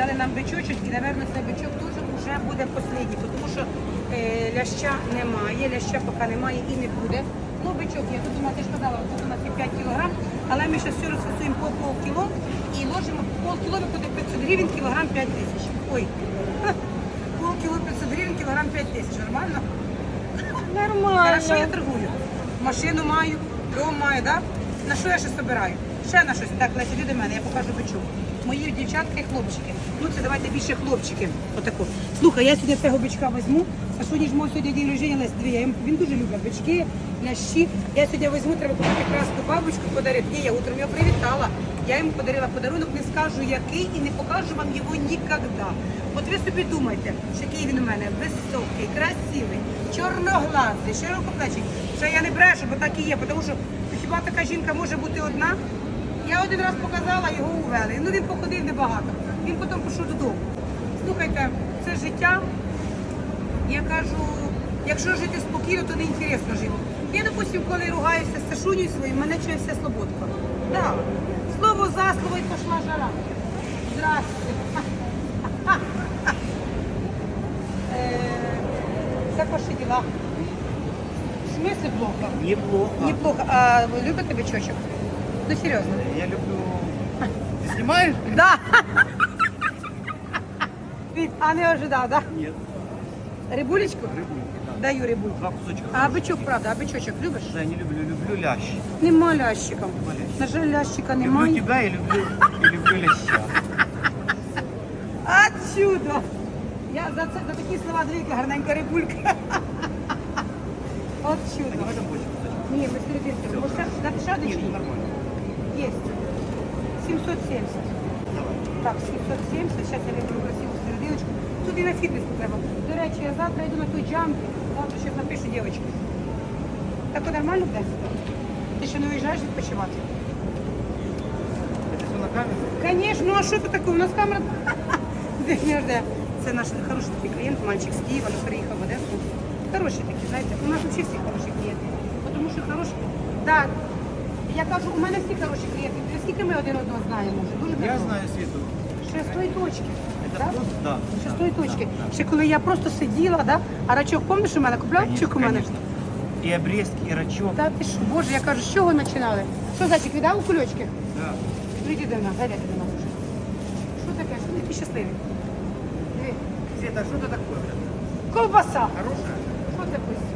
дали нам бичочок, і, напевно, цей бичок теж вже буде останній, тому що е, ляща немає, ляща поки немає і не буде. Ну, бичок є, тут нас, я ж казала, тут у нас є 5 кілограм, але ми зараз все розфасуємо по пол кіло і ложимо пол кіло виходить 500 гривень, кілограм 5 тисяч. Ой, пол кіло 500 гривень, кілограм 5 тисяч. Нормально? Нормально. Хорошо, я торгую. Машину маю, дом маю, да? На що я ще збираю? Ще на щось. Так, Леся, іди до мене, я покажу бичок. Мої дівчатки і хлопчики. Ну це давайте більше хлопчики. Отако. Слухай, я сьогодні цього бичка візьму. А сьогодні ж мой сьогодні день рождення, Леся, дві. Я Він дуже любить бички, лящі. Я сьогодні візьму, треба купити красну бабочку, подарити. Ні, я утром його привітала. Я йому подарила подарунок, не скажу який і не покажу вам його ніколи. От ви собі думайте, що який він у мене високий, красивий, чорноглазий, широкоплечий. Це я не брешу, бо так і є, тому що хіба така жінка може бути одна? Я один раз показала, його увели. Ну він походив небагато. Він потім пішов додому. Слухайте, це життя. Я кажу, якщо жити спокійно, то не інтересно жити. Я, допустим, коли ругаюся з Сашунею своїм, мене чує вся слободка. Да. Слово за слово і пішла жара. Здравствуйте. Е, Це ваші діла. В смысле плохо? Неплохо. Неплохо. А ви любите бичочок? Ну серйозно. Я люблю... Ты снимаешь? Да. Від, а не ожидав, да? Нет. Рибулечку? Рыбульки, да. Даю рибульку. Два кусочка. А бичок, правда, а бичочок любиш? Да, не люблю. Люблю лящ. Нема лящика. Нема лящика. На жаль, лящика Люблю немає. тебя и люблю, и люблю ляща. А чудо! Я за це за такі слова двійка гарненька рибулька. От А чудо. не можем больше кусочек? Ні, без серединки. Може, дати ще один Нет, чи ну ні? нормально. Є. 770. Давай. Так, 770, зараз я виберу красиву серединочку. Тут і на фітнес не треба. До речі, я завтра йду на той джампі. Завтра ще напишу дівчатки. Так нормально буде? Ти ще не виїжджаєш відпочивати? Это все на камеру? Звісно, ну а що тут таке? У нас камера. Це наш хороший такий клієнт, мальчик з Києва, ну, переїхав в Одесу. Хороший такий, знаєте, у нас взагалі всі хороші клієнти. Тому що хороші. Так, я кажу, у мене всі хороші клієнти. Скільки ми один одного знаємо? вже? Дуже Я давно. знаю Свету. Шестої точки. Да? Да. Шестої да, точки. да. Ще коли я просто сиділа, да? а рачок, пам'ятаєш у мене? Купляв Конечно, рачок у мене? конечно. И обрезки, и рачок. Та ти що, боже, я кажу, з чого починали? Що, зайчик, віддав у кульочки? Да. Ну йди до нас, зайдете до нас. Що таке? Що ти такий щасливий? Диви. Света, что это такое? Ковбаса. Хорошая? Що це пусть?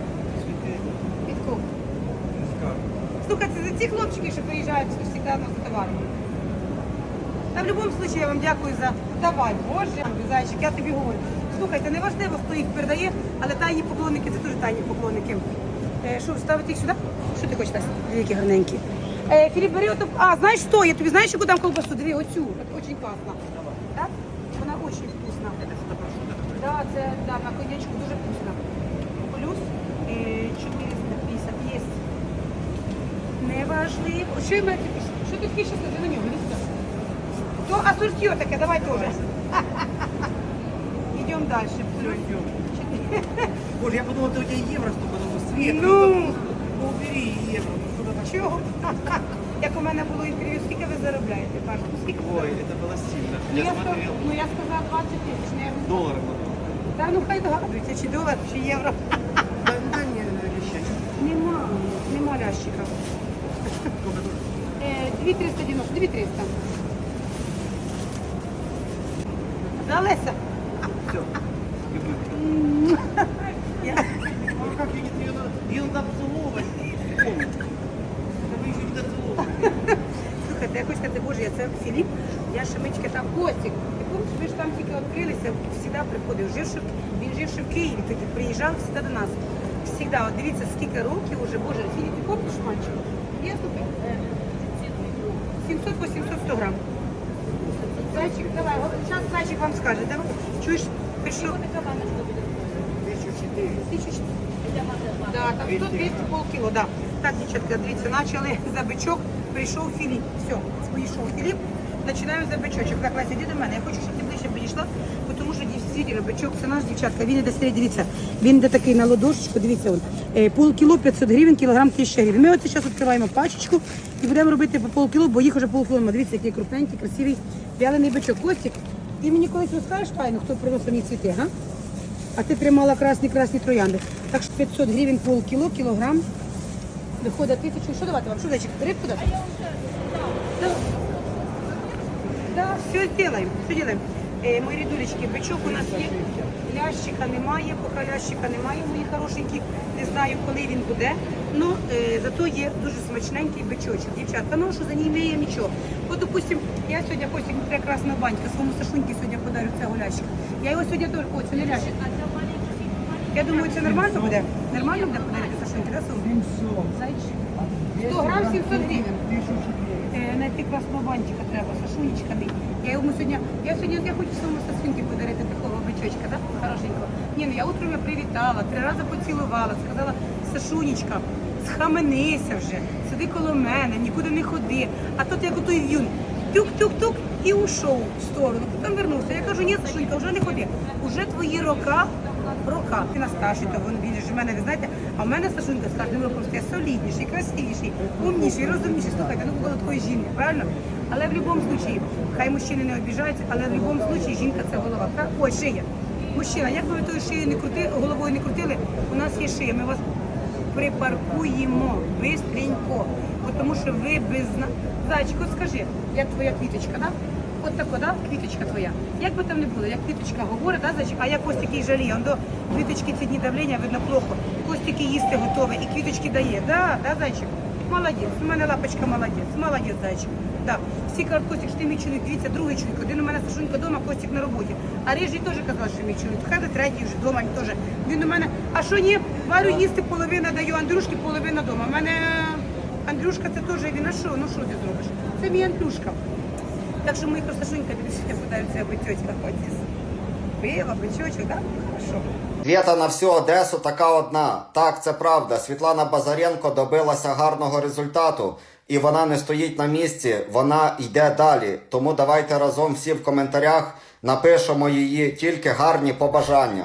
Слухайте, за ці хлопчики, що приїжджають завжди на товар. Та в будь-якому випадку я вам дякую за давай, Боже, зайчик, я тобі говорю. Слухайте, не важливо, хто їх передає, але тайні поклонники це дуже тайні поклонники. Е, що, ставити їх сюди? Що ти хочеш? Дві які гарненькі. Е, Філіп, бери оту. А, знаєш що? Я тобі знаєш, яку дам колбасу? Диви, оцю. От, Очень класна. Так? Вона дуже вкусна. Да, це да, на конячку дуже вкусно. Плюс е, 450 є. Неважливо. Що в мене таке? Що ти такий щасливий на нього? Ліска? То асортіо таке, давай теж. Йдемо далі. Плюс. Боже, я подумал, это у тебя евро столько, думаю, Света. Ну. Ну, убери евро. Ну, что это такое? Чого? Як у мене було інтерв'ю, скільки ви заробляєте? Кажуть, ну скільки ви Ой, заробляєте? это было сильно. Ну, Я я, смотрел. сказ- ну я сказала 20 тисяч, не Доллары потом. Та ну хай догадується, чи долар, чи євро. Да, да не, вещать. Нема, нема лящика. Сколько тоже? Е, 2390, 2300. Да, Леся? Все. Люблю. Я... Ну как я не ее надо? Ее надо поцеловать. Помню. Это вы еще не доцеловали. Слухайте, я хочу сказати, боже, я це Філіп, я ще ми тільки там Костік. Ти помниш, ви ж там тільки відкрилися, завжди приходив. Жив, ще- він жив ще в Києві, тоді приїжджав завжди до нас. Всегда, от дивіться, скільки років уже, боже, Філіп, ти помниш, мальчик? Я слухай, е, 700 800 100 грам. Зайчик, давай, зараз зайчик вам скаже. да? Чуєш, четыре. Тисяч. Да, там 100 200 полкіло, да. Так, дівчатка, дивіться, почали за бичок, прийшов Філіп. Все, прийшов Філіп, починаємо за бичочок. Так, Леся, йди до мене. Я хочу, щоб ти ближче підійшла, тому що дійсно бичок це наш дівчатка. Він іде серед, дивіться, він іде такий на ладошечку, дивіться, он, е, полкіло 500 гривень, кілограм 1000 гривень. Ми оце зараз відкриваємо пачечку і будемо робити по полкіло, бо їх вже нема. Дивіться, який крупненький, красивий, вялений бичок. Костік, Ти мені колись розкажеш тайну, хто приносив мені цвіти, га? А ти тримала красні красні троянди. Так що 500 гривень полкіло, кілограм. Виходить тисячу. Що давати вам? Що зайчик? Рибку дати? Да. Все сделаем, все делаем. Е, мої рідулечки, бичок у нас є. Лящика немає, поки лящика немає, мої хорошенькі. Не знаю, коли він буде. Ну, е, зато є дуже смачненький бичочок. Дівчатка, ну що за ним є нічого. От, допустим, я сьогодні Костік прекрасна банька, своєму Сашуньки сьогодні подарю цього лящика. Я його сьогодні ой, це не лящик. Я думаю, це нормально буде? Нормально буде подарити Сашуньки, да, Сум? Зайчик. 100 грам 700 гривень. Знайти красного банчика треба, Сашунечка мій. Я йому сьогодні, я сьогодні я хочу своєму Сашуньки подарити такого бичочка, да? хорошенького. Ні, ну я утром я привітала, три рази поцілувала, сказала, Сашунечка, схаменися вже, сиди коло мене, нікуди не ходи. А тут як отой в'юн, тук-тук-тук і ушов в сторону. Потім вернувся. Я кажу, ні, Сашунька, вже не ходи. Уже твої рока рока. Ти на старший, то він більше в мене, ви знаєте, а в мене Сашунька з кожним роком стає солідніший, красивіший, умніший, розумніший. Слухайте, ну було такої жінки, правильно? Але в будь-якому випадку, хай мужчини не обіжаються, але в будь-якому випадку жінка це голова. Ой, шия. Мужчина, як ви тою шиєю не крутили, головою не крутили, у нас є шия, ми вас припаркуємо бистренько, тому що ви без зна... Зайчику, скажи, як твоя квіточка, да? От тако, да, квіточка твоя. Як би там не було, як квіточка говорить, да, зайчик, а я Костики жаліє, он до квіточки ці дні давлення видно плохо. Костики їсти готове і квіточки дає. Да, да, зайчик? Молодець, у мене лапочка молодець, молодець, зайчик. Да. Всі кажуть, Костик, що ти мій чоловік, дивіться, другий чоловік, один у мене Сашунька вдома, Костик на роботі. А Рижий теж казав, що мій чоловік. Хай третій вже вдома теж. Він у мене, а що ні, Варю їсти половина даю, Андрюшки половина вдома. У мене Андрюшка це теж він, а що, ну що ти зробиш? Це мій Андрюшка. Так що ми Сашунька підійшли, подаються бичочка ходить. Пиво, бичочок, так? Хорошо. Лєта на всю Одесу така одна. Так, це правда. Світлана Базаренко добилася гарного результату, і вона не стоїть на місці, вона йде далі. Тому давайте разом всі в коментарях напишемо її тільки гарні побажання.